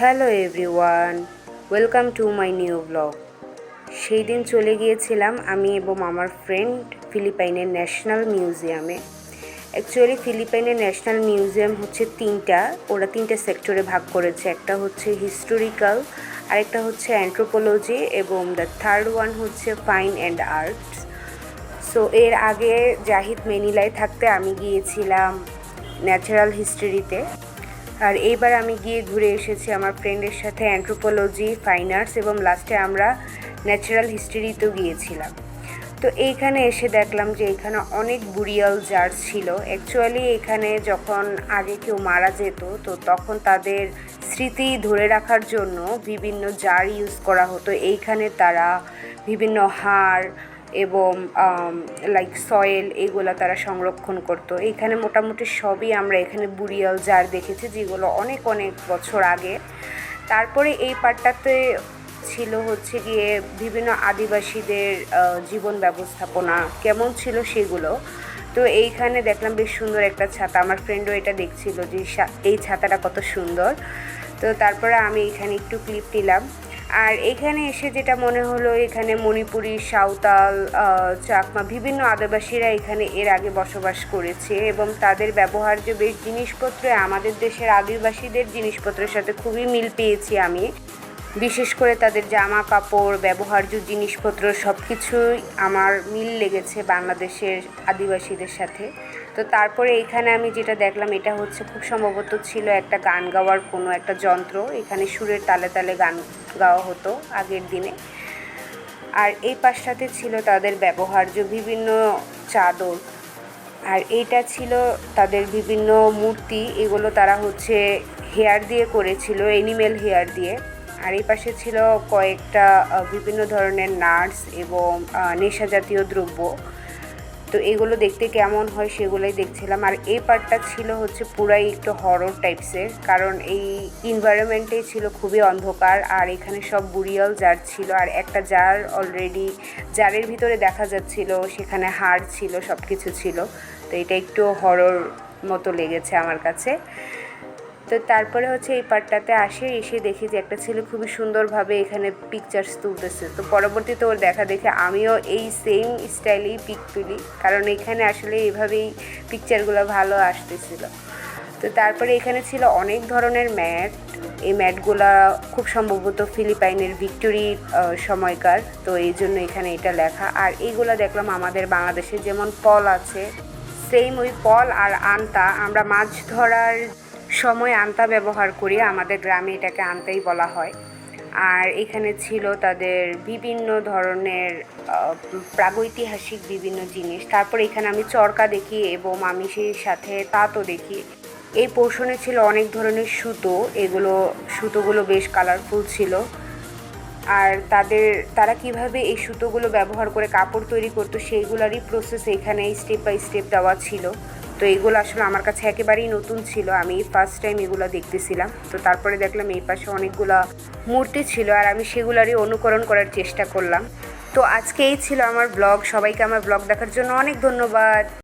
Hello everyone, welcome to my new blog. সেই দিন চলে গিয়েছিলাম আমি এবং আমার ফ্রেন্ড ফিলিপাইনের ন্যাশনাল মিউজিয়ামে। অ্যাকচুয়ালি ফিলিপাইনের ন্যাশনাল মিউজিয়াম হচ্ছে তিনটা, ওরা তিনটা সেক্টরে ভাগ করেছে। একটা হচ্ছে হিস্টোরিক্যাল, আরেকটা হচ্ছে অ্যান্থ্রোপোলজি এবং দ্য থার্ড ওয়ান হচ্ছে ফাইন অ্যান্ড আর্টস। সো এর আগে জাহিদ মেনিলায় থাকতে আমি গিয়েছিলাম ন্যাচারাল হিস্ট্রিতে। আর এইবার আমি গিয়ে ঘুরে এসেছি আমার ফ্রেন্ডের সাথে অ্যান্থ্রোপোলজি ফাইন আর্টস এবং লাস্টে আমরা ন্যাচারাল হিস্ট্রিতেও গিয়েছিলাম। তো এইখানে এসে দেখলাম যে এখানে অনেক বুরিয়াল জার ছিল। অ্যাকচুয়ালি এখানে যখন আগে কেউ মারা যেত, তো তখন তাদের স্মৃতি ধরে রাখার জন্য বিভিন্ন জার ইউজ করা হতো। এইখানে তারা বিভিন্ন হাড় এবং লাইক সয়েল এগুলো তারা সংরক্ষণ করতো। এখানে মোটামুটি সবই আমরা এখানে বুড়িয়াল জার দেখেছি, যেগুলো অনেক অনেক বছর আগে। তারপরে এই পার্টটাতে ছিল হচ্ছে গিয়ে বিভিন্ন আদিবাসীদের জীবন ব্যবস্থাপনা, কেমন ছিল সেগুলো। তো এইখানে দেখলাম বেশ সুন্দর একটা ছাতা। আমার ফ্রেন্ডও এটা দেখছিল যে এই ছাতাটা কত সুন্দর। তো তারপরে আমি এখানে একটু ক্লিপ নিলাম। আর এখানে এসে যেটা মনে হলো, এখানে মণিপুরি, সাঁওতাল চাকমা, বিভিন্ন আদিবাসীরা এখানে এর আগে বসবাস করেছে এবং তাদের ব্যবহার্য বেশ জিনিসপত্র, আমাদের দেশের আদিবাসীদের জিনিসপত্রের সাথে খুবই মিল পেয়েছি আমি। বিশেষ করে তাদের জামা কাপড়, ব্যবহার্য জিনিসপত্র সব কিছুই আমার মিল লেগেছে বাংলাদেশের আদিবাসীদের সাথে। তো তারপরে এখানে আমি যেটা দেখলাম, এটা হচ্ছে খুব সম্ভবত ছিল একটা গান গাওয়ার কোনো একটা যন্ত্র। এখানে সুরের তালে তালে গান গাওয়া হতো আগের দিনে। আর এই পাশটাতে ছিল তাদের ব্যবহার্য বিভিন্ন চাদর। আর এইটা ছিল তাদের বিভিন্ন মূর্তি। এগুলো তারা হচ্ছে হেয়ার দিয়ে করেছিল এনিমেল হেয়ার দিয়ে। আর এই পাশে ছিল কয়েকটা বিভিন্ন ধরনের নার্স এবং নেশা জাতীয় দ্রব্য। তো এগুলো দেখতে কেমন হয় সেগুলোই দেখছিলাম। আর এই পার্টটা ছিল হচ্ছে পুরাই একটু হরর টাইপসের কারণ এই ইনভায়রনমেন্টেই ছিল খুবই অন্ধকার, আর এখানে সব বুড়িয়াল জার ছিল, আর একটা জার অলরেডি জারের ভিতরে দেখা যাচ্ছিল, সেখানে হাড় ছিল সব কিছু ছিল। তো এটা একটু হরর মতো লেগেছে আমার কাছে। তো তারপরে হচ্ছে এই পার্টটাতে আসে, এসে দেখি যে একটা ছেলে খুবই সুন্দরভাবে এখানে পিকচার্স তুলতেছে। তো পরবর্তীতে ওর দেখা দেখে আমিও এই সেম স্টাইলেই পিক তুলি, কারণ এখানে আসলে এইভাবেই পিকচারগুলো ভালো আসতেছিল। তো তারপরে এখানে ছিল অনেক ধরনের ম্যাট, এই ম্যাটগুলা খুব সম্ভবত ফিলিপাইনের ভিক্টোরি সময়কার, তো এই জন্য এখানে এটা লেখা। আর এইগুলো দেখলাম আমাদের বাংলাদেশে যেমন পল আছে সেম ওই পল আর আন্তা, আমরা মাছ ধরার সময় আন্তা ব্যবহার করি আমাদের গ্রামে এটাকে আন্তাই বলা হয়। আর এখানে ছিল তাদের বিভিন্ন ধরনের প্রাগৈতিহাসিক বিভিন্ন জিনিস। তারপর এখানে আমি চরকা দেখি এবং আমি সেই সাথে তাঁতও দেখি। এই পোর্শনে ছিল অনেক ধরনের সুতো। এগুলো, সুতোগুলো বেশ কালারফুল ছিল। আর তাদের, তারা কীভাবে এই সুতোগুলো ব্যবহার করে কাপড় তৈরি করতো, সেইগুলোরই প্রসেস এখানে স্টেপ বাই স্টেপ দেওয়া ছিল। তো এগুলো আসলে আমার কাছে একেবারেই নতুন ছিল। আমি ফার্স্ট টাইম এগুলো দেখতেছিলাম। তো তারপরে দেখলাম এই পাশে অনেকগুলো মূর্তি ছিল আর আমি সেগুলোরই অনুকরণ করার চেষ্টা করলাম। তো আজকে এই ছিল আমার ব্লগ সবাইকে আমার ব্লগ দেখার জন্য অনেক ধন্যবাদ।